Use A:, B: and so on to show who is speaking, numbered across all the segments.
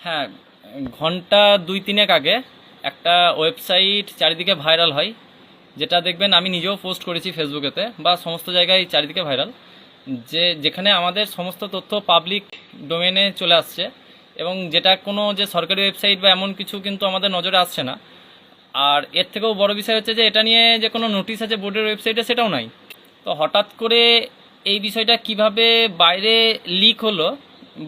A: হ্যাঁ ঘণ্টা দুই তিনেক আগে একটা ওয়েবসাইট চারিদিকে ভাইরাল হয়, যেটা দেখবেন আমি নিজেও পোস্ট করেছি ফেসবুকেতে বা সমস্ত জায়গায় চারিদিকে ভাইরাল, যে যেখানে আমাদের সমস্ত তথ্য পাবলিক ডোমেনে চলে আসছে এবং যেটা কোনো যে সরকারি ওয়েবসাইট বা এমন কিছু কিন্তু আমাদের নজরে আসছে না। আর এর থেকেও বড় বিষয় হচ্ছে যে এটা নিয়ে যে কোনো নোটিশ আছে বোর্ডের ওয়েবসাইটে সেটাও নাই। তো হঠাৎ করে এই বিষয়টা কীভাবে বাইরে লিক হলো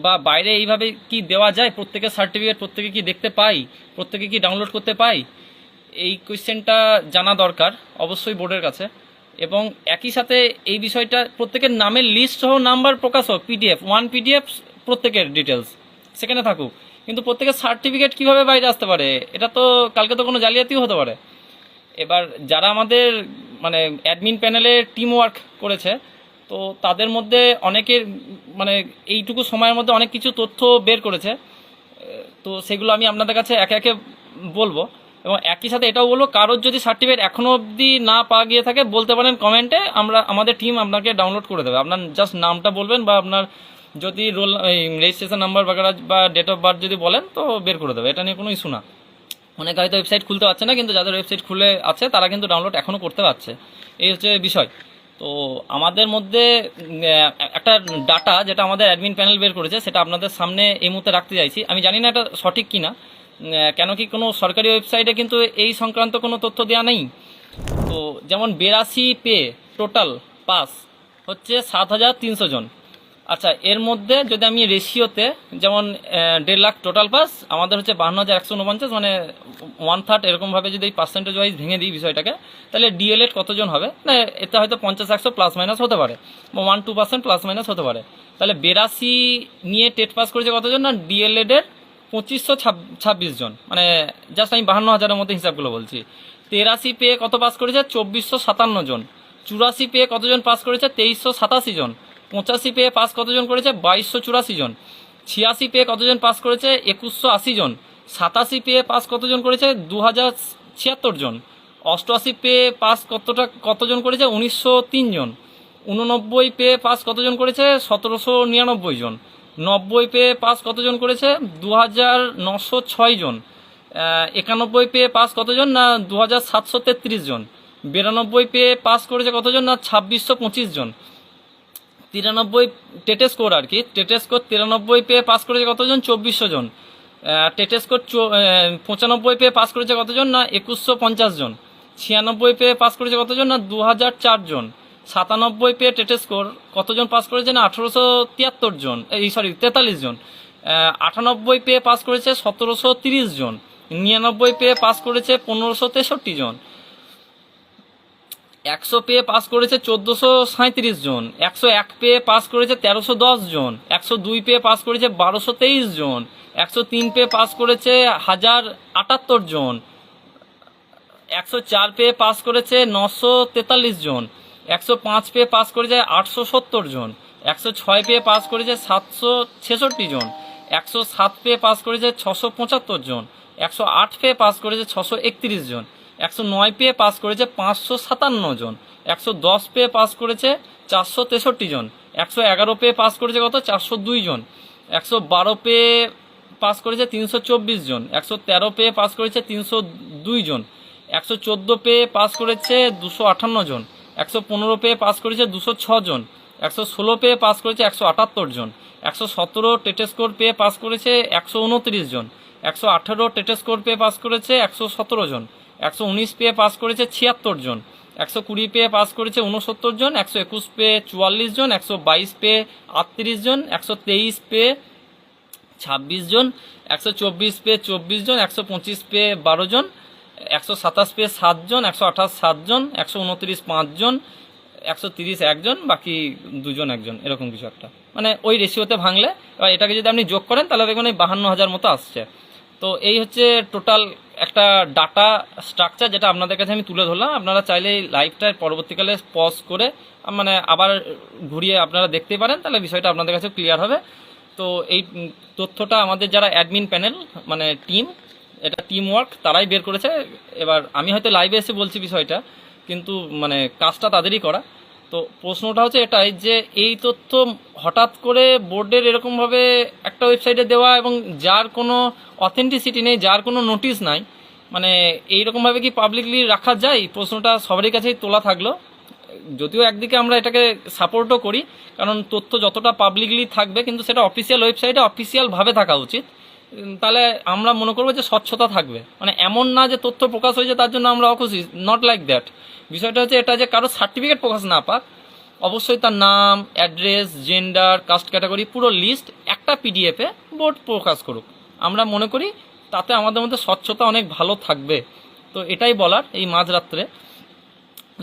A: বা বাইরে এইভাবে কি দেওয়া যায়? প্রত্যেকের সার্টিফিকেট প্রত্যেকে কি দেখতে পাই? প্রত্যেকে কি ডাউনলোড করতে পাই? এই কোয়েশ্চেনটা জানা দরকার, অবশ্যই বোর্ডের কাছে। এবং একই সাথে এই বিষয়টা প্রত্যেকের নামের লিস্ট সহ নাম্বার প্রকাশ হোক পিডিএফ ওয়ান পিডিএফ প্রত্যেকের ডিটেলস সেখানে থাকুক। কিন্তু প্রত্যেকের সার্টিফিকেট কীভাবে বাইরে আসতে পারে? এটা তো কালকে তো কোনো জালিয়াতিও হতে পারে। এবার যারা আমাদের মানে অ্যাডমিন প্যানেলে টিম ওয়ার্ক করেছে তো তাদের মধ্যে অনেকের মানে এইটুকু সময়ের মধ্যে অনেক কিছু তথ্য বের করেছে তো সেগুলো আমি আপনাদের কাছে একে একে বলব। এবং একই সাথে এটাও বলব, কারোর যদি সার্টিফিকেট এখনও অবধি না পাওয়া গিয়ে থাকে, বলতে পারেন কমেন্টে, আমরা, আমাদের টিম আপনাকে ডাউনলোড করে দেবে। আপনার জাস্ট নামটা বলবেন বা আপনার যদি রোল রেজিস্ট্রেশন নাম্বার বাগেরা বা ডেট অফ বার্থ যদি বলেন, তো বের করে দেবে। এটা নিয়ে কোনো ইস্যু না। অনেকে হয়তো ওয়েবসাইট খুলতে পারছে না, কিন্তু যাদের ওয়েবসাইট খুলে আছে, তারা কিন্তু ডাউনলোড এখনও করতে পারছে। এই হচ্ছে বিষয়। তো আমাদের মধ্যে একটা ডাটা যেটা আমাদের অ্যাডমিন প্যানেল বের করেছে, সেটা আপনাদের সামনে এই মুহূর্তে রাখতে চাইছি। আমি জানি না এটা সঠিক কিনা। কেন কি কোনো সরকারি ওয়েবসাইটে কিন্তু এই সংক্রান্ত কোনো তথ্য দেওয়া নেই? তো যেমন বেরাশি পে টোটাল পাস হচ্ছে সাত হাজার তিনশো জন। আচ্ছা এর মধ্যে যদি আমি রেশিওতে যেমন দেড় লাখ টোটাল পাস আমাদের হচ্ছে বাহান্ন হাজার একশো উনপঞ্চাশ মানে ওয়ান থার্ড এরকমভাবে যদি এই পার্সেন্টেজ ওয়াইজ ভেঙে দিই বিষয়টাকে, তাহলে ডিএলএড কতজন হবে? না, এতে হয়তো পঞ্চাশ, একশো প্লাস মাইনাস হতে পারে, বা one to percent plus minus হতে পারে। তাহলে বেরাশি নিয়ে টেট পাস করেছে কতজন? না ডিএলএডের পঁচিশশো ছাব্বিশ জন। মানে জাস্ট আমি বাহান্ন হাজারের মধ্যে হিসাবগুলো বলছি। তেরাশি পেয়ে কত পাস করেছে? চব্বিশশো সাতান্ন জন। চুরাশি পেয়ে কতজন পাস করেছে? তেইশশো সাতাশি জন। পঁচাশি পেয়ে পাস কতজন করেছে? বাইশশো চুরাশি জন। ছিয়াশি পেয়ে কতজন পাস করেছে? একুশশো আশি জন। সাতাশি পেয়ে পাস কতজন করেছে? দু হাজার ছিয়াত্তর জন। অষ্টআশি পেয়ে পাস কতটা, কতজন করেছে? উনিশশো তিন জন। উননব্বই পেয়ে পাস কতজন করেছে? সতেরোশো নিরানব্বই জন। নব্বই পেয়ে পাস কতজন করেছে? দু হাজার নশো ছয় জন। একানব্বই পেয়ে পাস কতজন না দু হাজার সাতশো তেত্রিশ জন? বিরানব্বই পেয়ে পাস করেছে কতজন না ছাব্বিশশো পঁচিশ জন? তিরানব্বই টেটে স্কোর আর কি। টেটে স্কোর তিরানব্বই পেয়ে পাস করেছে কতজন? চব্বিশশো জন। টেটে স্কোর পঁচানব্বই পেয়ে পাস করেছে কতজন না একুশশো পঞ্চাশ জন। ছিয়ানব্বই পেয়ে পাস করেছে কতজন না দু হাজার চার জন। সাতানব্বই পেয়ে টেটে স্কোর কতজন পাস করেছে না আঠারোশো তিয়াত্তর জন। এই সরি তেতাল্লিশ জন। আটানব্বই পেয়ে পাস করেছে সতেরোশো তিরিশ জন। নিরানব্বই পেয়ে পাস করেছে পনেরোশো তেষট্টি জন। একশো পেয়ে পাস করেছে চোদ্দোশো সাঁত্রিশ জন, একশো এক পেয়ে পাস করেছে তেরোশো দশ জন, একশো দুই পেয়ে পাস করেছে বারোশো তেইশ জন, একশো তিন পেয়ে পাস করেছে হাজার আটাত্তর জন, একশো চার পেয়ে পাস করেছে নশো তেতাল্লিশ জন, একশো পাঁচ পেয়ে পাস করেছে আটশো সত্তর জন, একশো ছয় পেয়ে পাস করেছে সাতশো ছেষট্টি জন, একশো সাত পেয়ে পাস করেছে ছশো পঁচাত্তর জন, একশো আট পেয়ে পাস করেছে ছশো একত্রিশ জন একশো নয় পেয়ে পাস করেছে পাঁচশো সাতান্ন জন একশো দশ পেয়ে পাস করেছে চারশো তেষট্টি জন একশো এগারো পেয়ে পাস করেছে কত চারশো দুই জন একশো বারো পেয়ে পাস করেছে তিনশো চব্বিশ জন একশো তেরো পেয়ে পাস করেছে তিনশো দুই জন একশো চোদ্দ পেয়ে পাস করেছে দুশো আটান্ন জন একশো পনেরো পেয়ে পাস করেছে দুশো ছ জন একশো ষোলো পেয়ে পাস করেছে একশো আটাত্তর জন একশো সতেরো টেটে স্কোর পেয়ে পাস করেছে একশো উনত্রিশ জন একশো আঠেরো টেটে স্কোর পেয়ে পাস করেছে একশো সতেরো জন একশো উনিশ পেয়ে পাস করেছে ছিয়াত্তর জন একশো কুড়ি পেয়ে পাস করেছে উনসত্তর জন একশো একুশ পেয়ে চুয়াল্লিশ জন একশো বাইশ পেয়ে আটত্রিশ জন একশো তেইশ পেয়ে ছাব্বিশ জন একশো চব্বিশ পেয়ে চব্বিশ জন একশো পঁচিশ পেয়ে বারো জন একশো সাতাশ পেয়ে সাতজন একশো আঠাশ সাতজন একশো উনত্রিশ পাঁচজন একশো তিরিশ একজন বাকি দুজন একজন এরকম কিছু একটা মানে ওই রেশিওতে ভাঙলে এবার এটাকে যদি আপনি যোগ করেন তাহলে দেখবেন এই বাহান্ন হাজার মতো আসছে তো এই হচ্ছে টোটাল একটা ডাটা স্ট্রাকচার যেটা আপনাদের কাছে আমি তুলে ধরলাম। আপনারা চাইলে এই পরবর্তীকালে পজ করে মানে আবার ঘুরিয়ে আপনারা দেখতে পারেন, তাহলে বিষয়টা আপনাদের কাছে ক্লিয়ার হবে। তো এই তথ্যটা আমাদের যারা অ্যাডমিন প্যানেল মানে টিম এটা টিম ওয়ার্ক তারাই বের করেছে। এবার আমি হয়তো লাইভে এসে বলছি বিষয়টা, কিন্তু মানে কাজটা তাদেরই করা। তো প্রশ্নটা হচ্ছে এটাই যে এই তথ্য হঠাৎ করে বোর্ডের এরকমভাবে একটা ওয়েবসাইটে দেওয়া এবং যার কোনো অথেন্টিসিটি নেই, যার কোনো নোটিশ নাই মানে এইরকমভাবে কি পাবলিকলি রাখা যায়? প্রশ্নটা সবারই কাছেই তোলা থাকল। যদিও একদিকে আমরা এটাকে সাপোর্টও করি, কারণ তথ্য যতটা পাবলিকলি থাকবে, কিন্তু সেটা অফিসিয়াল ওয়েবসাইটে অফিসিয়ালভাবে থাকা উচিত। তাহলে আমরা মনে করব যে স্বচ্ছতা থাকবে। মানে এমন না যে তথ্য প্রকাশ হয়েছে, তার জন্য আমরা অখুশি নট লাইক দ্যাট বিষয়টা হচ্ছে এটা যে কারও সার্টিফিকেট প্রকাশ না পাক, অবশ্যই তার নাম অ্যাড্রেস জেন্ডার কাস্ট ক্যাটাগরি পুরো লিস্ট একটা পিডিএফে বোর্ড প্রকাশ করুক। আমরা মনে করি তাতে আমাদের মধ্যে স্বচ্ছতা অনেক ভালো থাকবে। তো এটাই বলার এই মাঝরাত্রে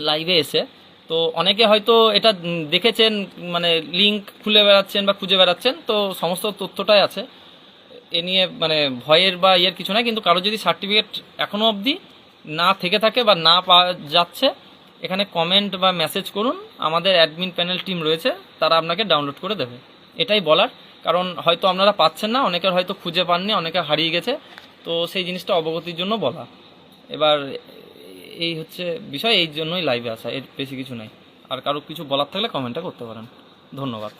A: লাইভে এসে। তো অনেকে হয়তো এটা দেখেছেন মানে লিংক খুলে বেড়াচ্ছেন বা খুঁজে বেড়াচ্ছেন, তো সমস্ত তথ্যটাই আছে। এ নিয়ে মানে ভয়ের বা ইয়ের কিছু নাই, কিন্তু কারও যদি সার্টিফিকেট এখনও অবধি না থেকে থাকে বা না পাওয়া যাচ্ছে, এখানে কমেন্ট বা মেসেজ করুন। আমাদের অ্যাডমিন প্যানেল টিম রয়েছে, তারা আপনাকে ডাউনলোড করে দেবে। এটাই বলার। কারণ হয়তো আপনারা পাচ্ছেন না, অনেকের হয়তো খুঁজে পাননি, অনেকে হারিয়ে গেছে। তো সেই জিনিসটা অবগতির জন্য বলা। এবার এই হচ্ছে বিষয়, এই জন্যই লাইভে আসা, এর বেশি কিছু নাই। আর কারও কিছু বলার থাকলে কমেন্টটা করতে পারেন। ধন্যবাদ।